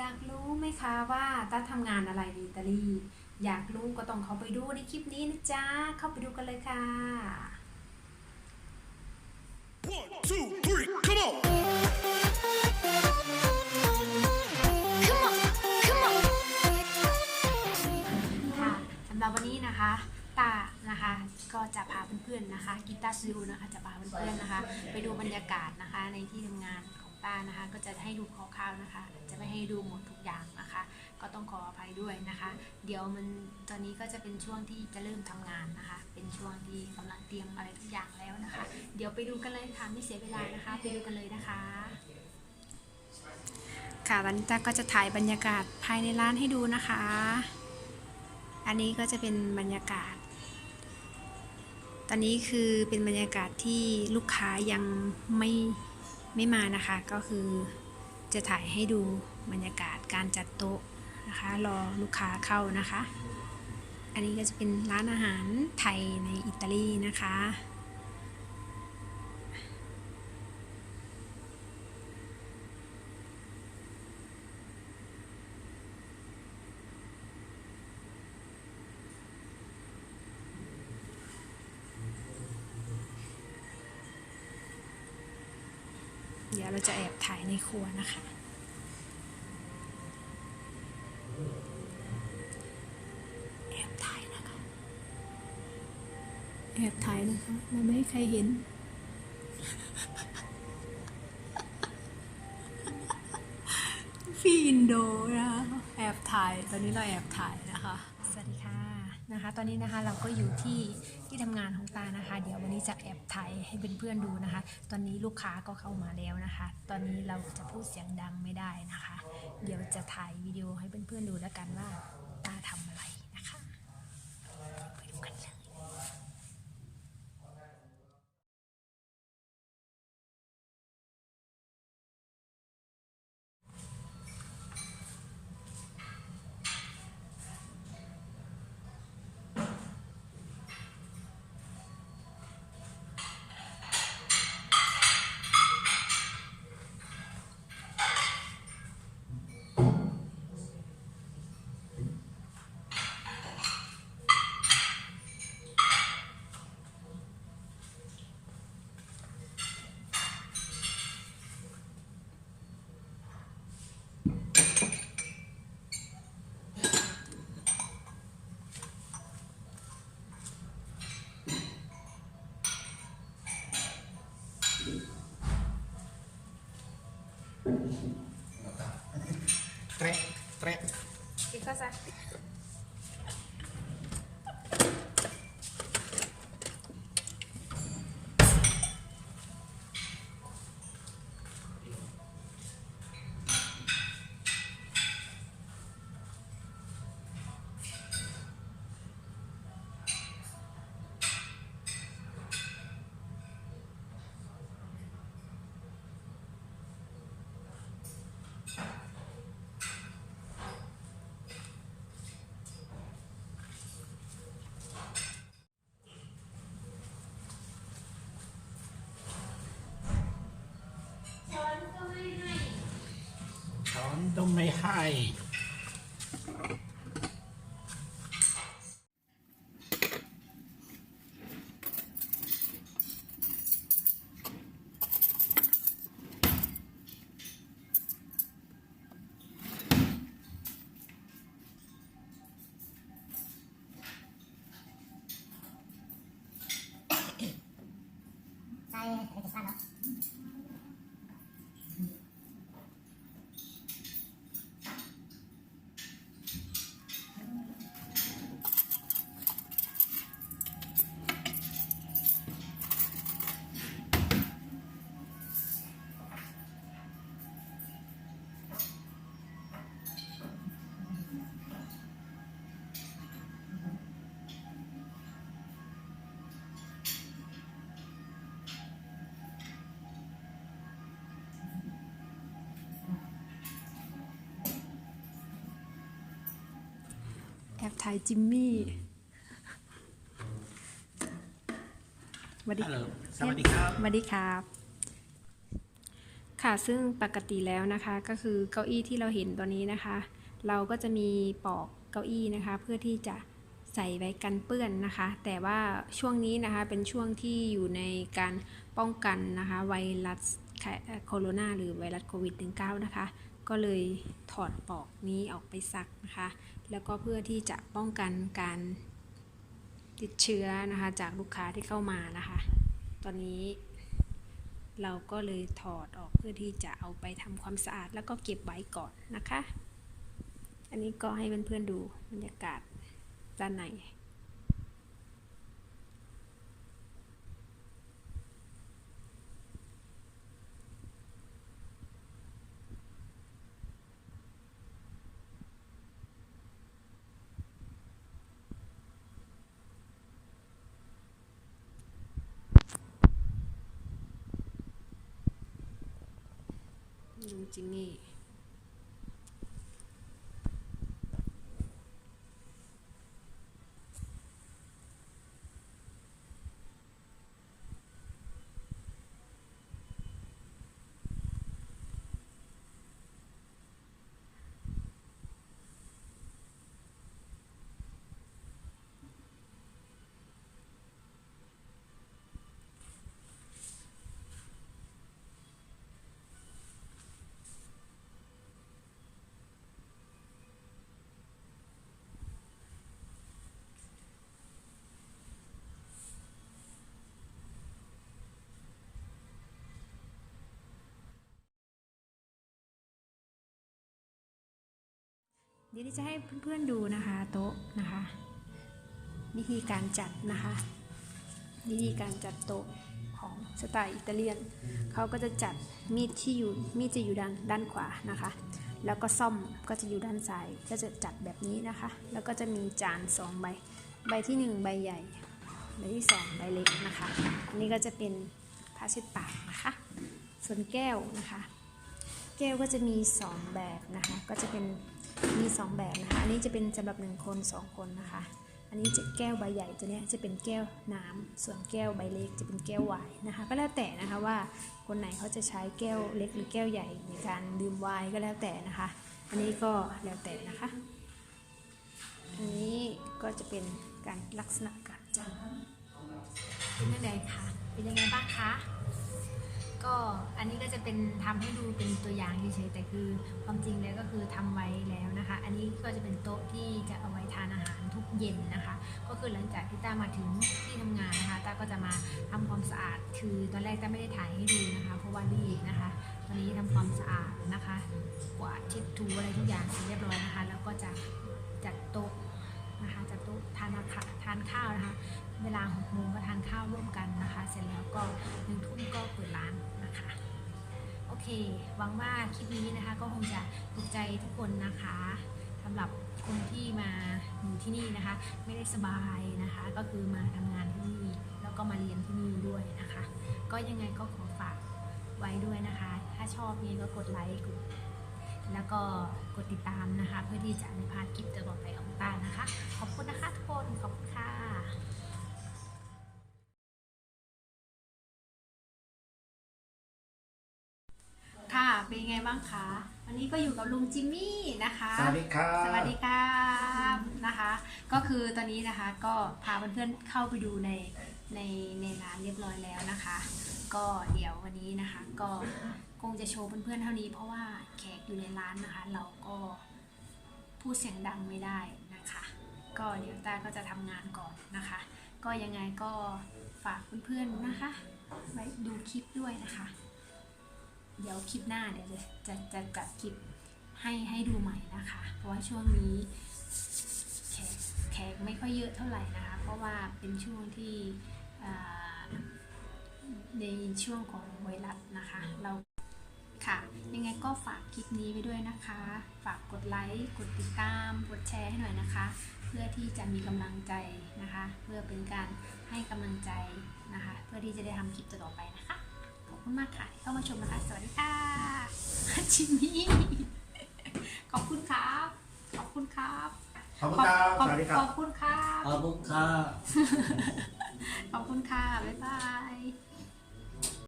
อยากรู้ไหมคะว่าต้าทำงานอะไรในอิตาลี อยากรู้ก็ต้องเข้าไปดูในคลิปนี้นะจ๊ะ เข้าไปดูกันเลยค่ะ One, two, three, come on! Come on, come on. ค่ะสำหรับวันนี้นะคะตานะคะก็จะพาเพื่อนๆนะคะกีตาร์ซิลนะคะจะพาเพื่อนๆนะคะ ไปดูบรรยากาศนะคะในที่ทำงาน ของตานะคะ ก็จะให้ดูคร่าวๆนะคะ จะไม่ให้ดูหมดทุกอย่างนะคะ ก็ต้องขออภัยด้วยนะคะ เดี๋ยวมันตอนนี้ก็จะเป็นช่วงที่จะเริ่มทำงานนะคะ เป็นช่วงที่กำลังเตรียมอะไรทุกอย่างแล้วนะคะ เดี๋ยวไปดูกันเลยค่ะไม่เสียเวลานะคะ ไปดูกันเลยนะคะ ค่ะวันนี้ตาก็จะถ่ายบรรยากาศภายในร้านให้ดูนะคะ อันนี้ก็จะเป็นบรรยากาศตอนนี้คือเป็นบรรยากาศที่ลูกค้ายังไม่ ไม่มานะคะก็คือจะถ่ายให้ดูบรรยากาศการจัดโต๊ะนะคะ รอลูกค้าเข้านะคะ อันนี้ก็จะเป็นร้านอาหารไทยในอิตาลีนะคะ ดี๋ยวเราจะแอบถ่ายในครัวนะคะ แอบถ่ายนะคะ แอบถ่ายนะคะเราไม่ให้ใครเห็นพี่อินโดนะคะแอบถ่าย ตอนนี้เราแอบถ่ายนะคะสวัสดีค่ะนะคะ ตอนนี้นะคะเราก็อยู่ที่ที่ทำงานของตานะคะ เดี๋ยววันนี้จะแอบถ่ายให้เพื่อนๆดูนะคะ ตอนนี้ลูกค้าก็เข้ามาแล้วนะคะ ตอนนี้เราจะพูดเสียงดังไม่ได้นะคะ เดี๋ยวจะถ่ายวิดีโอให้เพื่อนๆดูแล้วกันว่าตาทำอะไร Trek, trek. Ikaw sa. อนต้องไม่ให้ แอบถ่ายจิมมี่สวัสดีฮัลโหลสวัสดีครับสวัสดีครับ ค่ะซึ่งปกติแล้วนะคะก็คือเก้าอี้ที่เราเห็นตัวนี้นะคะ เราก็จะมีปอกเก้าอี้นะคะ เพื่อที่จะใส่ไว้กันเปื้อนนะคะ แต่ว่าช่วงนี้นะคะเป็นช่วงที่อยู่ในการป้องกันนะคะไวรัสโคโรนาหรือไวรัสโควิด -19 นะคะ ก็เลยถอดปอกนี้ออกไปซักนะคะ แล้วก็เพื่อที่จะป้องกันการติดเชื้อนะคะ จากลูกค้าที่เข้ามานะคะ ตอนนี้เราก็เลยถอดออกเพื่อที่จะเอาไปทำความสะอาดแล้วก็เก็บไว้ก่อนนะคะ อันนี้ก็ให้เพื่อนๆดูบรรยากาศด้านใน ลุง เดี๋ยวจะให้เพื่อนๆดูนะคะโต๊ะนะคะ วิธีการจัดนะคะ วิธีการจัดโต๊ะของสไตล์อิตาเลียนเขาก็จะจัดมีดที่อยู่มีดจะอยู่ด้านด้านขวานะคะ แล้วก็ซ่อมก็จะอยู่ด้านซ้ายก็จะจัดแบบนี้นะคะ แล้วก็จะมีจานสองใบใบที่หนึ่งใบใหญ่ใบที่สองใบเล็กนะคะ อันนี้ก็จะเป็นผ้าเช็ดปากนะคะ ส่วนแก้วนะคะ แก้วก็จะมี 2 แบบนะคะ ก็จะเป็นมี 2 แบบนะคะ อันนี้จะเป็นสำหรับ 1 คน 2 คนนะคะ อันนี้จะแก้วใบใหญ่ตัวนี้จะเป็นแก้วน้ำส่วนแก้วใบเล็กจะเป็นแก้วไวน์นะคะ ก็แล้วแต่นะคะว่าคนไหนเขาจะใช้แก้วเล็กหรือแก้วใหญ่ในการดื่มไวน์ก็แล้วแต่นะคะ อันนี้ก็แล้วแต่นะคะ อันนี้ก็จะเป็นการลักษณะการจัดเป็นยังไงคะ เป็นยังไงบ้างคะ ก็อันนี้ก็จะเป็นทำให้ดูเป็นตัวอย่างเฉยๆแต่คือความจริงแล้วก็คือทำไว้แล้วนะคะ อันนี้ก็จะเป็นโต๊ะที่จะเอาไว้ทานอาหารทุกเย็นนะคะ ก็คือหลังจากที่ต้ามาถึงที่ทำงานนะคะต้าก็จะมาทำความสะอาด คือตอนแรกต้าไม่ได้ถ่ายให้ดูนะคะ เพราะว่ารีบนะคะตอนนี้ทำความสะอาดนะคะกวาดเช็ดถูอะไรทุกอย่างเสร็จเรียบร้อยนะคะ แล้วก็จะจัดโต๊ะนะคะจัดโต๊ะทานอาหารทานข้าวนะคะ เวลาหกโมงก็ทานข้าวร่วมกันนะคะ เสร็จแล้วก็หนึ่งทุ่มก็เปิดร้านนะคะ โอเค หวังว่าคลิปนี้นะคะก็คงจะถูกใจทุกคนนะคะสำหรับคนที่มาอยู่ที่นี่นะคะ ไม่ได้สบายนะคะ ก็คือมาทำงานที่นี่แล้วก็มาเรียนที่นี่ด้วยนะคะ ก็ยังไงก็ขอฝากไว้ด้วยนะคะ ถ้าชอบนี่ก็กดไลค์กดแล้วก็กดติดตามนะคะ เพื่อที่จะไม่พลาดคลิปต่อไปของต้านะคะ ขอบคุณนะคะทุกคน ขอบคุณค่ะ เป็นยังไงบ้างคะวันนี้ก็อยู่กับลุงจิมมี่นะคะ สวัสดีครับสวัสดีครับนะคะ ก็คือตอนนี้นะคะก็พาเพื่อนๆเข้าไปดูในในในร้านเรียบร้อยแล้วนะคะ ก็เดี๋ยววันนี้นะคะ ก็คงจะโชว์เพื่อนๆเท่านี้ เพราะว่าแขกอยู่ในร้านนะคะ เราก็พูดเสียงดังไม่ได้นะคะ ก็เดี๋ยวตาก็จะทำงานก่อนนะคะ ก็ยังไงก็ฝากเพื่อนๆนะคะไว้ดูคลิปด้วยนะคะ เดี๋ยวคลิปหน้าเดี๋ยวจะจะจะจัดคลิปให้ให้ดูใหม่นะคะ เพราะว่าช่วงนี้แขกแขกไม่ค่อยเยอะเท่าไหร่นะคะ เพราะว่าเป็นช่วงที่ในช่วงของไวรัสนะคะ เราค่ะ ยังไงก็ฝากคลิปนี้ไว้ด้วยนะคะ ฝากกดไลค์ กดติดตาม กดแชร์ให้หน่อยนะคะ เพื่อที่จะมีกำลังใจนะคะ เพื่อเป็นการให้กำลังใจนะคะ เพื่อที่จะได้ทำคลิปต่อไปนะคะ คุณมากค่ะที่เข้ามาชมนะคะ สวัสดีค่ะจิมมี่ขอบคุณครับ ขอบคุณครับ ขอบคุณครับขอสวัสดีครับ ขอบคุณครับ ขอบคุณครับขอบคุณค่ะ บ๊ายบาย